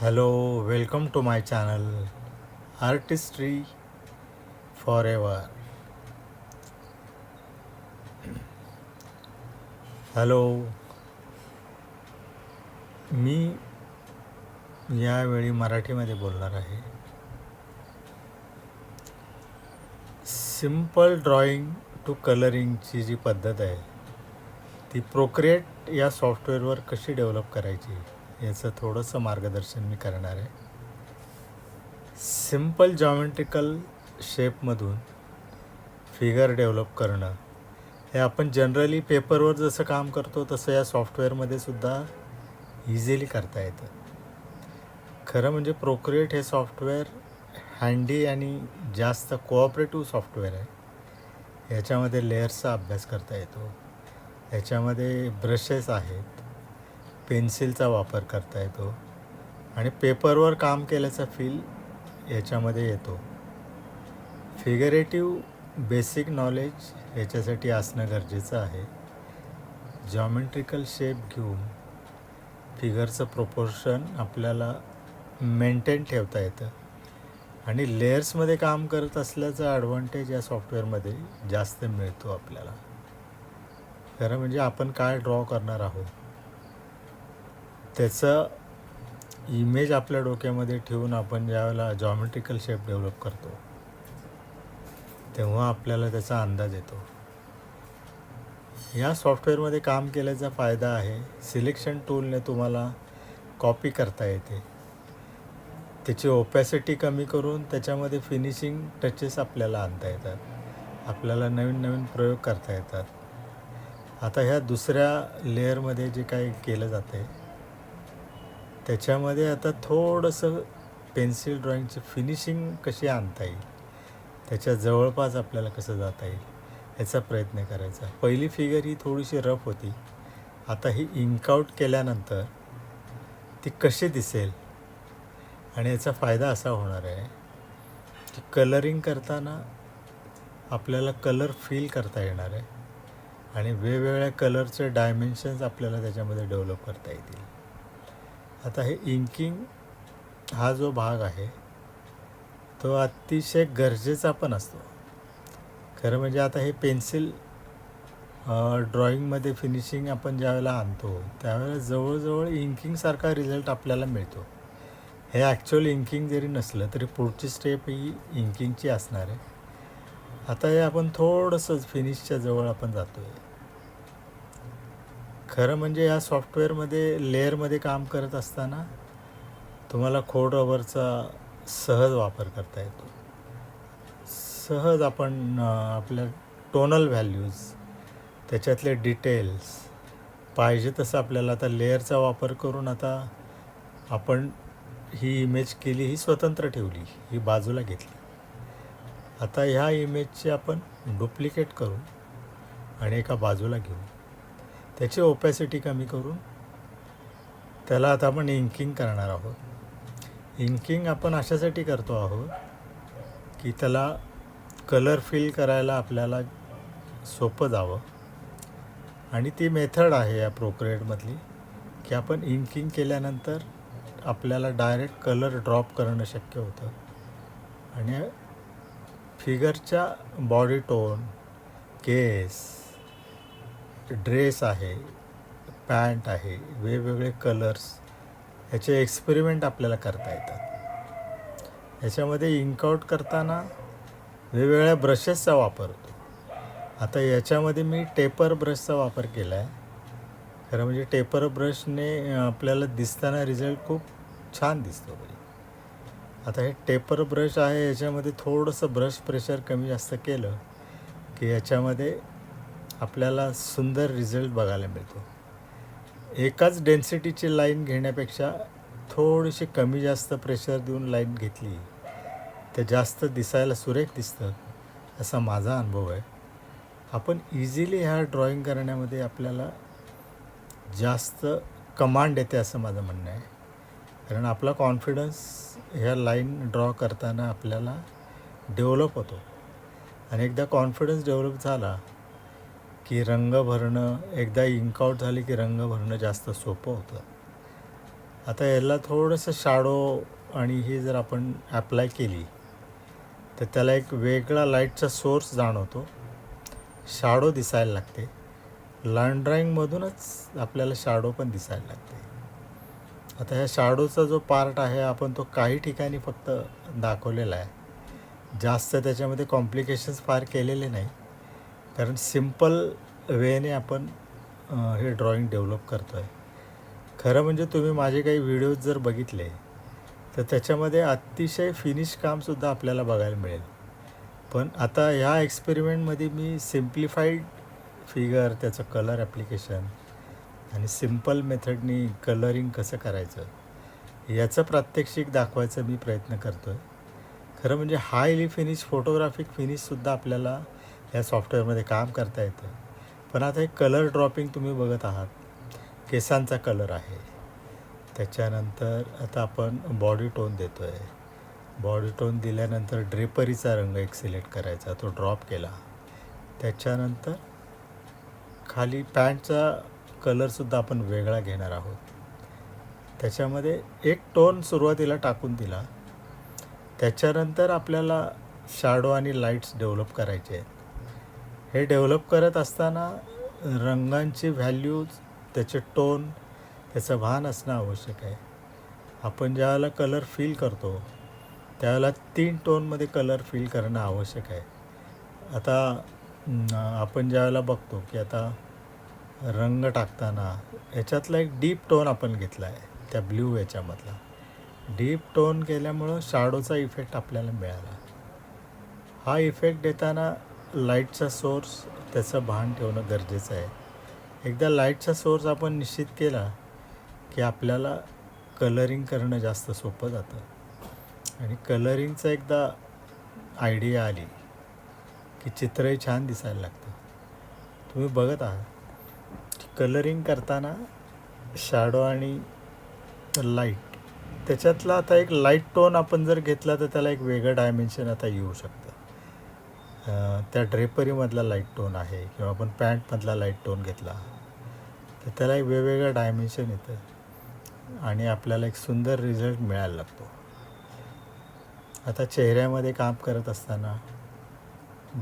Hello welcome to my channel artistry forever hello मी यावेळी मराठीमध्ये बोलणार आहे. सिंपल ड्रॉइंग टू कलरिंगची जी पद्धत आहे ती प्रोक्रिएट या सॉफ्टवेअरवर कशी डेव्हलप करायची? याचं थोडंसं मार्गदर्शन मी करणार आहे. सिंपल जॉमेट्रिकल शेपमधून फिगर डेव्हलप करणं. हे आपण जनरली पेपरवर जसं काम करतो तसं या सॉफ्टवेअरमध्ये सुद्धा इझिली करता येतं. खरं म्हणजे प्रोक्रिएट हे सॉफ्टवेअर हँडी आणि जास्त कोऑपरेटिव्ह सॉफ्टवेअर आहे. याच्यामध्ये लेअर्सचा अभ्यास करता येतो. याच्यामध्ये ब्रशेस आहेत. पेन्सिलचा वापर करता येतो आणि पेपरवर काम केल्याचा फील याच्यामध्ये येतो. फिगरेटिव्ह बेसिक नॉलेज याच्यासाठी असणं गरजेचं आहे. जॉमेट्रिकल शेप घेऊन फिगरचं प्रोपोर्शन आपल्याला मेंटेन ठेवता येतं. आणि लेयर्समध्ये काम करत असल्याचा ॲडव्हान्टेज या सॉफ्टवेअरमध्ये जास्त मिळतो आपल्याला. खरं म्हणजे आपण काय ड्रॉ करणार आहोत? त्याचं इमेज आपल्या डोक्यामध्ये ठेवून आपण ज्यावेळेला जॉमेट्रिकल शेप डेव्हलप करतो तेव्हा आपल्याला त्याचा अंदाज येतो. या सॉफ्टवेअरमध्ये काम केल्याचा फायदा आहे. सिलेक्शन टूलने तुम्हाला कॉपी करता येते. त्याची ओपॅसिटी कमी करून त्याच्यामध्ये फिनिशिंग टचेस आपल्याला आणता येतात. आपल्याला नवीन नवीन प्रयोग करता येतात. आता ह्या दुसऱ्या लेअरमध्ये जे काही केलं जातं आहे त्याच्यामध्ये आता थोडंसं पेन्सिल ड्रॉईंगची फिनिशिंग कशी आणता येईल? त्याच्या जवळपास आपल्याला कसं जाता येईल? याचा प्रयत्न करायचा. पहिली फिगर ही थोडीशी रफ होती. आता ही इंकआउट केल्यानंतर ती कशी दिसेल? आणि याचा फायदा असा होणार आहे की कलरिंग करताना आपल्याला कलर फील करता येणार आहे आणि वेगवेगळ्या कलरचे डायमेन्शन्स आपल्याला त्याच्यामध्ये डेव्हलप करता येतील. आता हे इंकिंग हा जो भाग आहे तो अतिशय गरजेचा पण असतो. खरं म्हणजे आता हे पेन्सिल ड्रॉईंगमध्ये फिनिशिंग आपण ज्यावेळेला आणतो त्यावेळेला जवळजवळ इंकिंगसारखा रिझल्ट आपल्याला मिळतो. हे ॲक्च्युअल इंकिंग जरी नसलं तरी पुढची स्टेप ही इंकिंगची असणार आहे. आता हे आपण थोडंसं फिनिशच्या जवळ आपण जातो आहे खरं म्हणजे या सॉफ्टवेअरमध्ये लेअरमध्ये काम करत असताना तुम्हाला खोड रबरचा सहज वापर करता येतो. सहज आपण आपल्या टोनल व्हॅल्यूज त्याच्यातले डिटेल्स पाहिजे तसं आपल्याला आता लेअरचा वापर करून आता आपण ही इमेज केली ही स्वतंत्र ठेवली ही बाजूला घेतली. आता ह्या इमेजची आपण डुप्लिकेट करू आणि एका बाजूला घेऊ त्याची ओपॅसिटी कमी करून त्याला आता आपण इंकिंग करणार आहोत. इंकिंग आपण अशासाठी करतो आहोत की त्याला कलर फिल करायला आपल्याला सोपं जावं. आणि ती मेथड आहे या प्रोक्रेटमधली की आपण इंकिंग केल्यानंतर आपल्याला डायरेक्ट कलर ड्रॉप करणं शक्य होतं. आणि फिगरच्या बॉडी टोन केस ड्रेस आहे पॅन्ट आहे वेगवेगळे कलर्स ह्याचे एक्सपेरिमेंट आपल्याला करता येतात. याच्यामध्ये इंकआउट करताना वेगवेगळ्या ब्रशेसचा वापर होतो. आता याच्यामध्ये मी टेपर ब्रशचा वापर केला आहे खरं म्हणजे टेपर ब्रशने आपल्याला दिसताना रिझल्ट खूप छान दिसतो आता हे टेपर ब्रश आहे याच्यामध्ये थोडंसं ब्रश प्रेशर कमी जास्त केलं की याच्यामध्ये आपल्याला सुंदर रिझल्ट बघायला मिळतो. एकाच डेन्सिटीची लाईन घेण्यापेक्षा थोडीशी कमी जास्त प्रेशर देऊन लाईन घेतली तर जास्त दिसायला सुरेख दिसतं असा माझा अनुभव आहे. आपण इझिली ह्या ड्रॉइंग करण्यामध्ये आपल्याला जास्त कमांड येते असं माझं म्हणणं आहे. कारण आपला कॉन्फिडन्स ह्या लाईन ड्रॉ करताना आपल्याला डेव्हलप होतो. आणि एकदा कॉन्फिडन्स डेव्हलप झाला की रंग भरणं एकदा इंकआउट झाले की रंग भरणं जास्त सोपं होतं. आता याला थोडंसं शाडो आणि ही जर आपण ॲप्लाय केली तर त्याला एक वेगळा लाईटचा सोर्स जाणवतो. शाडो दिसायला लागते. लाईन ड्रॉईंगमधूनच आपल्याला शाडो पण दिसायला लागते. आता ह्या शाडोचा जो पार्ट आहे आपण तो काही ठिकाणी फक्त दाखवलेला आहे. जास्त त्याच्यामध्ये कॉम्प्लिकेशन्स फार केलेले नाही. कारण सिंपल वेने आपण हे ड्रॉइंग डेव्हलप करतो आहे खरं म्हणजे तुम्ही माझे काही व्हिडिओज जर बघितले तर त्याच्यामध्ये अतिशय फिनिश कामसुद्धा आपल्याला बघायला मिळेल. पण आता ह्या एक्सपेरिमेंटमध्ये मी सिम्प्लिफाईड फिगर त्याचं कलर ॲप्लिकेशन आणि सिंपल मेथडनी कलरिंग कसं करायचं याचं प्रात्यक्षिक दाखवायचा मी प्रयत्न करतो आहे खरं म्हणजे हायली फिनिश फोटोग्राफिक फिनिशसुद्धा आपल्याला या सॉफ्टवेअरमध्ये काम करता येतं. पण आता हे कलर ड्रॉपिंग तुम्ही बघत आहात. केसांचा कलर आहे. त्याच्यानंतर आता आपण बॉडी टोन देतो आहे बॉडी टोन दिल्यानंतर ड्रेपरीचा रंग एक सिलेक्ट करायचा तो ड्रॉप केला. त्याच्यानंतर खाली पॅन्टचा कलरसुद्धा आपण वेगळा घेणार आहोत. त्याच्यामध्ये एक टोन सुरुवातीला टाकून दिला. त्याच्यानंतर आपल्याला शाडो आणि लाईट्स डेव्हलप करायचे आहेत. हे डेव्हलप करत असताना रंगांची व्हॅल्यूज त्याचे टोन त्याचं भान असणं आवश्यक आहे. आपण ज्यावेळेला कलर फील करतो त्यावेळेला तीन टोनमध्ये कलर फील करणं आवश्यक आहे. आता आपण ज्यावेळेला बघतो की आता रंग टाकताना ह्याच्यातला एक डीप टोन आपण घेतला आहे त्या ब्ल्यू याच्यामधला. डीप टोन केल्यामुळं शाडोचा इफेक्ट आपल्याला मिळाला. हा इफेक्ट देताना लाईटचा सोर्स त्याचं भान ठेवणं गरजेचं आहे. एकदा लाईटचा सोर्स आपण निश्चित केला की आपल्याला कलरिंग करणं जास्त सोपं जातं. आणि कलरिंगचं एकदा आयडिया आली की चित्रही छान दिसायला लागतं. तुम्ही बघत आहात की कलरिंग करताना शॅडो आणि लाइट त्याच्यातला आता एक लाइट टोन आपण जर घेतला तर त्याला एक वेगळं डायमेन्शन आता येऊ शकतं. त्या ड्रेपरीमधला लाइट टोन आहे किंवा आपण पॅन्टमधला लाइट टोन घेतला. तर त्याला एक वेगवेगळं डायमेन्शन येतं आणि आपल्याला एक सुंदर रिझल्ट मिळायला लागतो. आता चेहऱ्यामध्ये काम करत असताना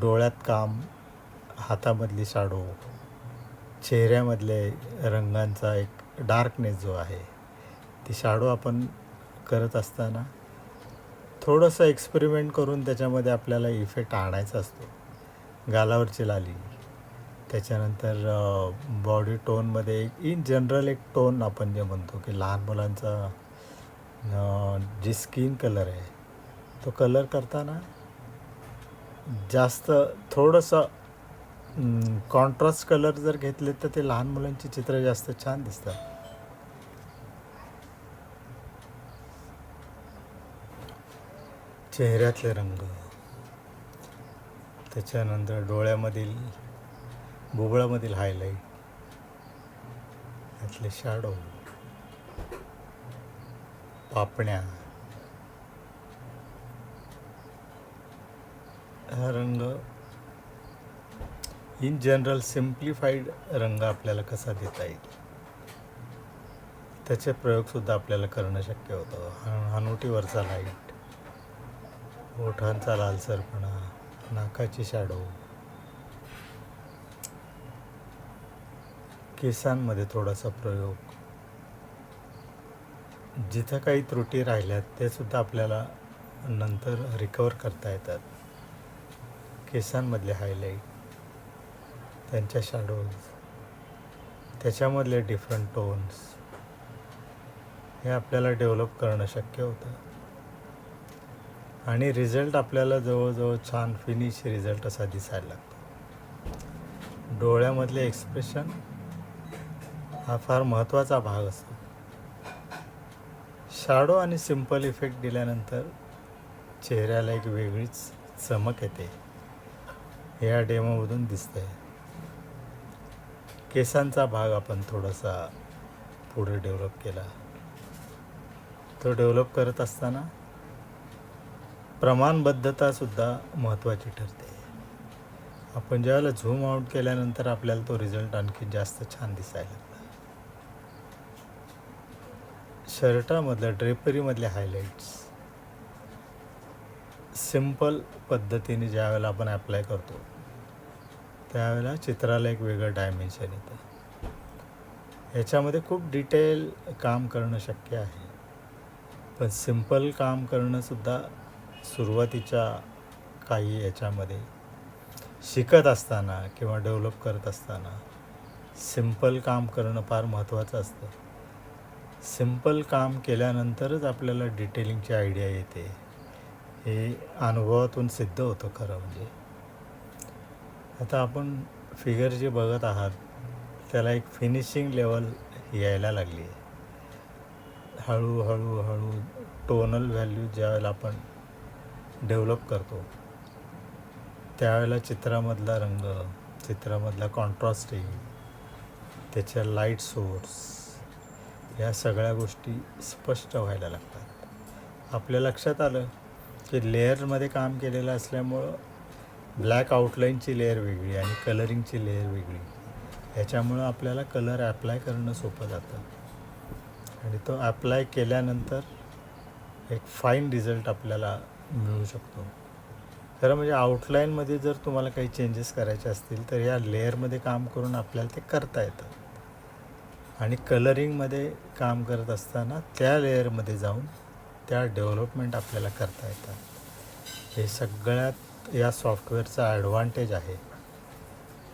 डोळ्यात काम हातामधली शाडो चेहऱ्यामधले रंगांचा एक डार्कनेस जो आहे ती शाडो आपण करत असताना थोडंसं एक्सपेरिमेंट करून त्याच्यामध्ये आपल्याला इफेक्ट आणायचा असतो. गालावरची लाली. त्याच्यानंतर बॉडी टोनमध्ये एक इन जनरल एक टोन आपण जे म्हणतो की लहान मुलांचा जे जी स्किन कलर आहे तो कलर करताना जास्त थोडंसं कॉन्ट्रास्ट कलर जर घेतले तर ते लहान मुलांची चित्र जास्त छान दिसतात. चेहऱ्यातले रंग. त्याच्यानंतर डोळ्यामधील बुबळामधील हायलाईट त्यातले शॅडो पापण्या. हा रंग इन जनरल सिम्प्लिफाईड रंग आपल्याला कसा देता येईल? त्याचे प्रयोगसुद्धा आपल्याला करणं शक्य होतं. हा- हनुटीवरचा लाइट ओठांचा लालसरपणा नाकाची शॅडो केसांमध्ये थोडासा प्रयोग. जिथं काही त्रुटी राहिल्यात ते सुद्धा आपल्याला नंतर रिकवर करता येतात. केसांमधले हायलाईट त्यांच्या शॅडोज त्याच्यामधले डिफरंट टोन्स हे आपल्याला डेव्हलप करणं शक्य होतं. आणि रिझल्ट आपल्याला जवळजवळ छान फिनिश रिझल्ट असा दिसायला लागतो. डोळ्यामधले एक्सप्रेशन हा फार महत्त्वाचा भाग असतो. शाडो आणि सिंपल इफेक्ट दिल्यानंतर चेहऱ्याला एक वेगळीच चमक येते. या डेमोमधून दिसतंय. केसांचा भाग आपण थोडासा पुढे डेव्हलप केला. तो डेव्हलप करत असताना प्रमाणबद्धतासुद्धा महत्त्वाची ठरते. आपण ज्यावेळेला झूम आउट केल्यानंतर आपल्याला तो रिझल्ट आणखी जास्त छान दिसायला लागला. शर्टामधलं ड्रेपरीमधले हायलाईट्स सिंपल पद्धतीने ज्यावेळेला आपण ॲप्लाय करतो त्यावेळेला चित्राला एक वेगळं डायमेन्शन येतं. याच्यामध्ये खूप डिटेल काम करणं शक्य आहे. पण सिंपल काम करणंसुद्धा सुरुवातीच्या काही याच्यामध्ये शिकत असताना किंवा डेव्हलप करत असताना सिंपल काम करणं फार महत्त्वाचं असतं. सिंपल काम केल्यानंतरच आपल्याला डिटेलिंगची आयडिया येते. हे अनुभवातून सिद्ध होतं खरं म्हणजे. आता आपण फिगर जे बघत आहात त्याला एक फिनिशिंग लेवल यायला लागली आहे. हळूहळू हळू टोनल व्हॅल्यू ज्यावेळेला आपण डेव्हलप करतो. त्यावेळेला चित्रामधला रंग चित्रामधला कॉन्ट्रास्टिंग त्याच्या लाइट सोर्स या सगळ्या गोष्टी स्पष्ट व्हायला लागतात. आपल्या लक्षात आलं की लेअरमध्ये काम केलेलं असल्यामुळं ब्लॅक आउटलाईनची लेअर वेगळी आणि कलरिंगची लेअर वेगळी. ह्याच्यामुळं आपल्याला कलर ॲप्लाय करणं सोपं जातं. आणि तो ॲप्लाय केल्यानंतर एक फाईन रिझल्ट आपल्याला मिळू शकतो. खरं म्हणजे आउटलाईनमध्ये जर तुम्हाला काही चेंजेस करायचे असतील तर या लेअरमध्ये काम करून आपल्याला ते करता येतं. आणि कलरिंगमध्ये काम करत असताना त्या लेअरमध्ये जाऊन त्या डेव्हलपमेंट आपल्याला करता येतात हे सगळ्यात या सॉफ्टवेअरचा ॲडव्हान्टेज आहे.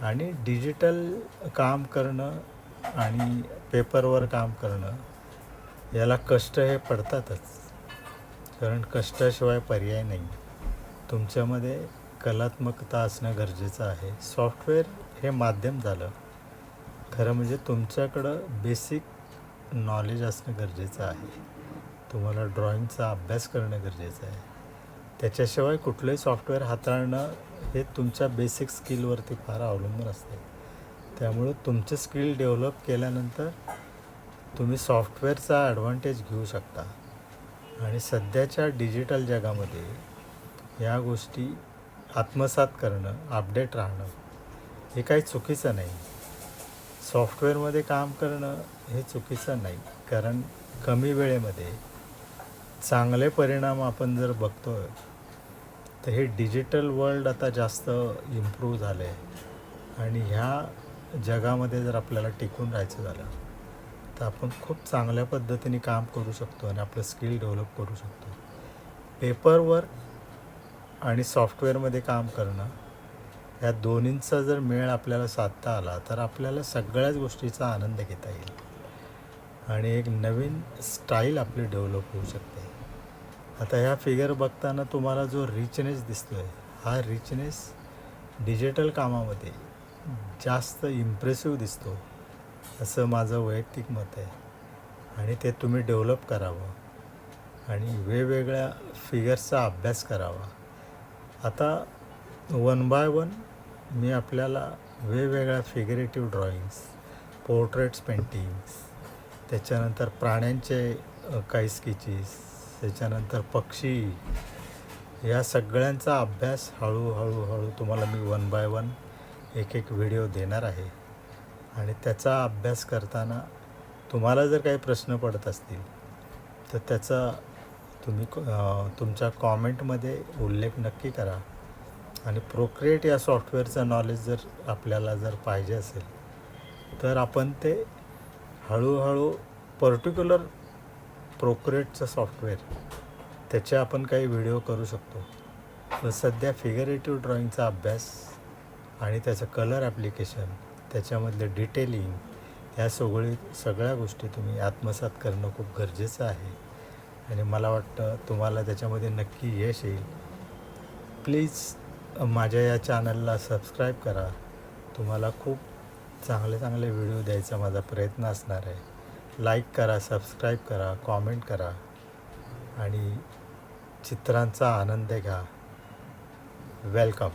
आणि डिजिटल काम करणं आणि पेपरवर काम करणं याला कष्ट हे पडतातच. कारण कष्टाशिवाय पर्याय नाही. तुमच्यामध्ये कलात्मकता असणं गरजेचं आहे. सॉफ्टवेअर हे माध्यम झालं. खरं म्हणजे तुमच्याकडं बेसिक नॉलेज असणं गरजेचं आहे. तुम्हाला ड्रॉइंगचा अभ्यास करणं गरजेचं आहे. त्याच्याशिवाय कुठलंही सॉफ्टवेअर हाताळणं हे तुमच्या बेसिक स्किलवरती फार अवलंबून असते. त्यामुळं तुमचं स्किल डेव्हलप केल्यानंतर तुम्ही सॉफ्टवेअरचा ॲडव्हान्टेज घेऊ शकता. आणि सध्याच्या डिजिटल जगामध्ये ह्या गोष्टी आत्मसात करणं अपडेट राहणं हे काही चुकीचं नाही. सॉफ्टवेअरमध्ये काम करणं हे चुकीचं नाही. कारण कमी वेळेमध्ये चांगले परिणाम आपण जर बघतो तर हे डिजिटल वर्ल्ड आता जास्त इम्प्रूव्ह झालं आहे आणि ह्या जगामध्ये जर आपल्याला टिकून राहायचं झालं तर आपण खूप चांगल्या पद्धतीने काम करू शकतो आणि आपलं स्किल डेव्हलप करू शकतो. पेपरवर आणि सॉफ्टवेअरमध्ये काम करणं या दोन्हींचा जर मेळ आपल्याला साधता आला तर आपल्याला सगळ्याच गोष्टीचा आनंद घेता येईल. आणि एक नवीन स्टाईल आपली डेव्हलप होऊ शकते. आता ह्या फिगर बघताना तुम्हाला जो रिचनेस दिसतो आहे हा रिचनेस डिजिटल कामामध्ये जास्त इम्प्रेसिव्ह दिसतो. असं माझं वैयक्तिक मत आहे. आणि ते तुम्ही डेव्हलप करावं. आणि वेगवेगळ्या फिगर्सचा अभ्यास करावा. आता वन बाय वन मी आपल्याला वेगवेगळ्या फिगरेटिव्ह ड्रॉइंग्स पोर्ट्रेट्स पेंटिंग्स त्याच्यानंतर प्राण्यांचे काही स्केचेस त्याच्यानंतर पक्षी या सगळ्यांचा अभ्यास हळूहळू हळू तुम्हाला मी वन बाय वन एक एक व्हिडिओ देणार आहे. आणि त्याचा अभ्यास करताना तुम्हाला जर काही प्रश्न पडत असतील तर त्याचा तुम्ही क- तुमच्या कॉमेंटमध्ये उल्लेख नक्की करा. आणि प्रोक्रिएट या सॉफ्टवेअरचं नॉलेज जर आपल्याला जर पाहिजे असेल तर आपण ते हळूहळू पर्टिक्युलर प्रोक्रिएटचं सॉफ्टवेअर त्याचे आपण काही व्हिडिओ करू शकतो. तर सध्या फिगरेटिव्ह ड्रॉइंगचा अभ्यास आणि त्याचं कलर ॲप्लिकेशन त्याच्यामधलं डिटेलिंग ह्या सगळी सगळ्या गोष्टी तुम्ही आत्मसात करणं खूप गरजेचं आहे. आणि मला वाटतं तुम्हाला त्याच्यामध्ये नक्की यश येईल. प्लीज माझ्या या चॅनलला सबस्क्राईब करा. तुम्हाला खूप चांगले चांगले व्हिडिओ द्यायचा माझा प्रयत्न असणार आहे. लाईक करा सबस्क्राईब करा कॉमेंट करा. आणि चित्रांचा आनंद घ्या. वेलकम